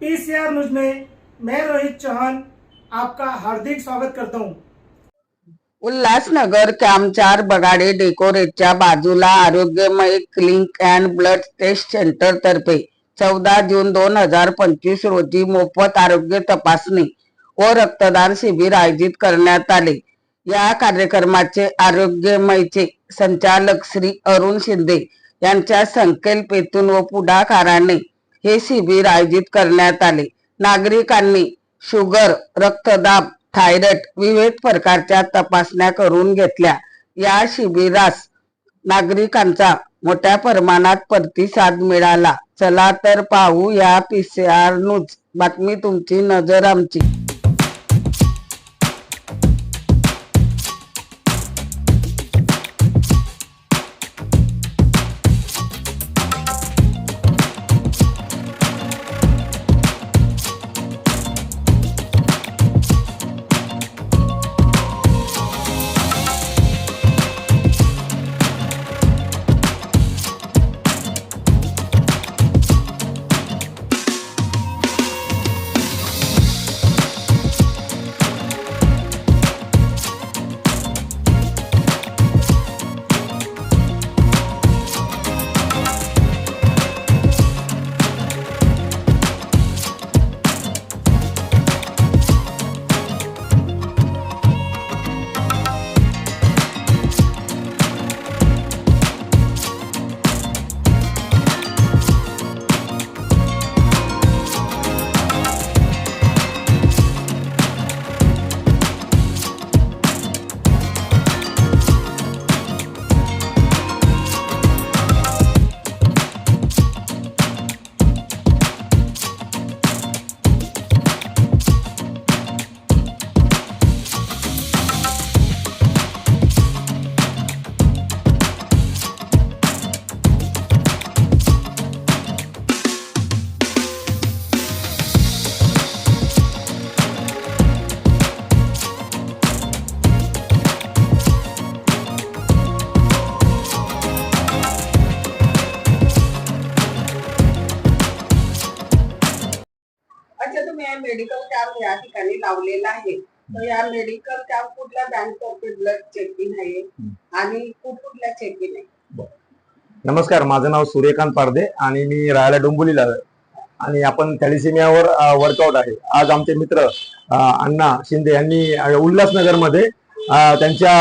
PCR news में मैं रोहित चौहान आपका हार्दिक स्वागत करता हूँ। उल्हासनगर कॅम्प बगाडे डेकोरेटच्या बाजूला Arogyamay clinic and blood test centre तर्फे चौदा जून दोन हजार पंचवीस रोजी मोफत आरोग्य तपासणी व रक्तदान शिबिर आयोजित करण्यात आले. या कार्यक्रमाचे आरोग्यमयचे संचालक श्री अरुण शिंदे यांच्या संकल्पेतून व पुढाकाराने हे शिबिर आयोजित करण्यात आले. नागरिकांनी शुगर रक्तदाब थायरॉइड विविध प्रकारच्या तपासण्या करून घेतल्या. या शिबिरास नागरिकांचा मोठ्या प्रमाणात प्रतिसाद मिळाला. चला तर पाहू या पीसीआर न्यूज. बातमी तुमची नजर आमची. मेडिकल कॅम्प या ठिकाणी लावलेला आहे. तर या मेडिकल कॅम्प कुठल्या बँक तर्फे ब्लड चेकिंग आहे? आणि कुठल्या चेकिंग आहे? नमस्कार माझं नाव सूर्यकांत पारदे आणि मी राहायला डोंबिवलीला आहे. आणि आपण थॅलिसिमियावर वर्कआउट आहे. आज आमचे मित्र अण्णा शिंदे यांनी उल्हासनगरमध्ये त्यांच्या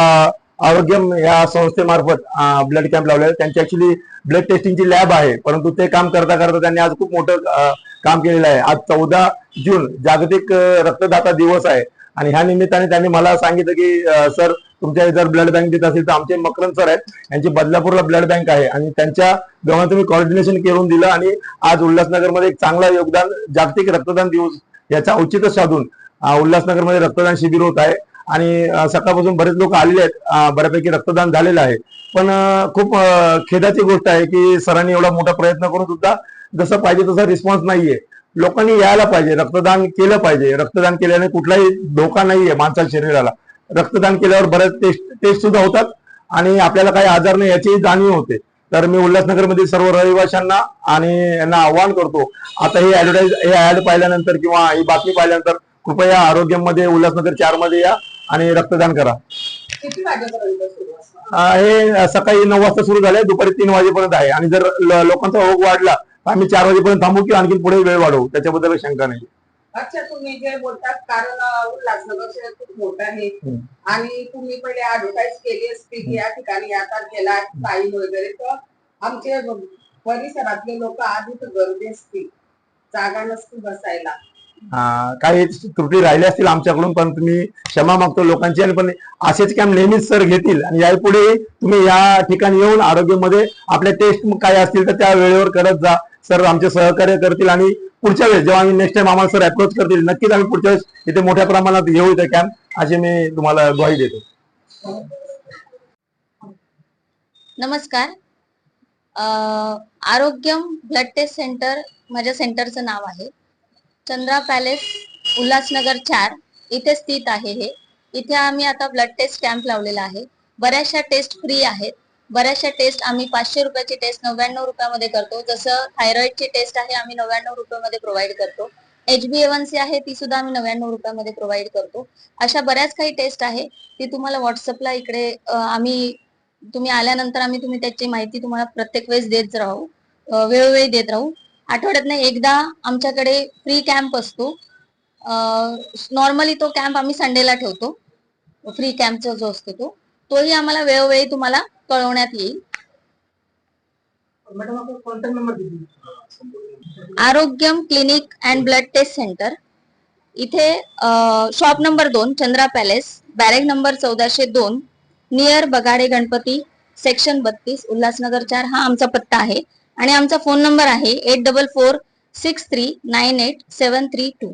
आरोग्यम या संस्थेमार्फत ब्लड कॅम्प लावले. त्यांची ऍक्च्युली ब्लड टेस्टिंगची लॅब आहे. परंतु ते काम करता करता त्यांनी आज खूप मोठं काम केलेलं आहे. आज चौदा जून जागतिक रक्तदाता दिवस आहे. आणि ह्या निमित्ताने त्यांनी मला सांगितलं की सर तुमच्या जर ब्लड बँक देत असेल तर आमचे मकरंद सर आहेत. यांची बदलापूरला ब्लड बँक आहे. आणि त्यांच्या दोघांचं तुम्ही कॉर्डिनेशन करून दिलं आणि आज उल्हासनगरमध्ये एक चांगलं योगदान जागतिक रक्तदान दिवस याचा औचित्य साधून उल्हासनगरमध्ये रक्तदान शिबिर होत आहे. आणि सकाळपासून बरेच लोक आलेले आहेत. बऱ्यापैकी रक्तदान झालेलं आहे. पण खूप खेदाची गोष्ट आहे की सरांनी एवढा मोठा प्रयत्न करून सुद्धा जसं पाहिजे तसा रिस्पॉन्स नाहीये. लोकांनी यायला पाहिजे रक्तदान केलं पाहिजे. रक्तदान केल्याने कुठलाही धोका नाहीये माणसाच्या शरीराला. रक्तदान केल्यावर बऱ्याच टेस्ट टेस्ट सुद्धा होतात आणि आपल्याला काही आजार नाही याची जाणीव होते. तर मी उल्हासनगरमधील सर्व रहिवाशांना आणि यांना आवाहन करतो आता ही ऍडव्हर्टाईज हे ऍड पाहिल्यानंतर किंवा ही बातमी पाहिल्यानंतर कृपया आरोग्यमध्ये उल्हासनगर चारमध्ये या आणि रक्तदान करा. हे सकाळी नऊ वाजता सुरू झालंय दुपारी तीन वाजेपर्यंत आहे. आणि जर लोकांचा ओघ वाढला आम्ही चार वाजेपर्यंत थांबू किंवा आणखी पुढे वेळ वाढवू? त्याच्याबद्दल काही शंका नाही. अच्छा तुम्ही जे बोलतात कारण उल्हासनगर शहर खूप मोठं आहे. आणि तुम्ही पहिले ऍडव्हर्टाईज केली असती की या ठिकाणी या तारखेला टाईम वगैरे. तर आमचे परिसरातले लोक आधी तर गर्दी असती. जागा नसती बसायला. काही त्रुटी राहिल्या असतील आमच्याकडून पण तुम्ही क्षमा मागतो लोकांची. आणि पण असेच कॅम्प नेहमीच सर घेतील. आणि यापुढे तुम्ही या ठिकाणी येऊन आरोग्यामध्ये आपल्या टेस्ट काय असतील तर त्या वेळेवर करत जा. सर आमचे सहकार्य करतील आणि पुढच्या वेळेस जेव्हा आम्ही नेक्स्ट टाइम आम्हाला सर अप्रोच करतील नक्कीच आम्ही पुढच्या वेळेस इथे मोठ्या प्रमाणात येऊ इथे कॅम्प असे मी तुम्हाला ग्वाही देतो. नमस्कार. आरोग्यम ब्लड टेस्ट सेंटर माझ्या सेंटरचं नाव आहे. चंद्रा पॅलेस उल्हासनगर चार इथे स्थित आहे हे. इथे आम्ही आता ब्लड टेस्ट कॅम्प लावलेला आहे. बऱ्याचशा टेस्ट फ्री आहेत. बऱ्याचशा टेस्ट आम्ही पाचशे रुपयाची टेस्ट नव्याण्णव रुपयामध्ये करतो. जसं थायरॉइडची टेस्ट आहे आम्ही नव्याण्णव रुपयामध्ये प्रोव्हाइड करतो. एचबी एवन सी आहे ती सुद्धा आम्ही नव्याण्णव रुपयामध्ये प्रोव्हाइड करतो. अशा बऱ्याच काही टेस्ट आहे ती तुम्हाला व्हॉट्सअपला इकडे आम्ही तुम्ही आल्यानंतर आम्ही तुम्ही त्याची माहिती तुम्हाला प्रत्येक वेळेस देत राहू. वेळोवेळी देत राहू. आठवड्यातनं एकदा आमच्याकडे फ्री कॅम्प असतो. नॉर्मली तो कॅम्प आम्ही संडेला ठेवतो. फ्री कॅम्पचा जो असतो तो. तोही आम्हाला वेळोवेळी तुम्हाला कळवण्यात येईल. Arogyam clinic and blood test centre. इथे शॉप नंबर दोन चंद्रा पॅलेस बॅरेक नंबर चौदाशे दोन नियर बगाडे गणपती सेक्शन बत्तीस उल्हासनगर चार हा आमचा पत्ता आहे. आणि आमचा फोन नंबर आहे eight double four six three nine eight seven three two.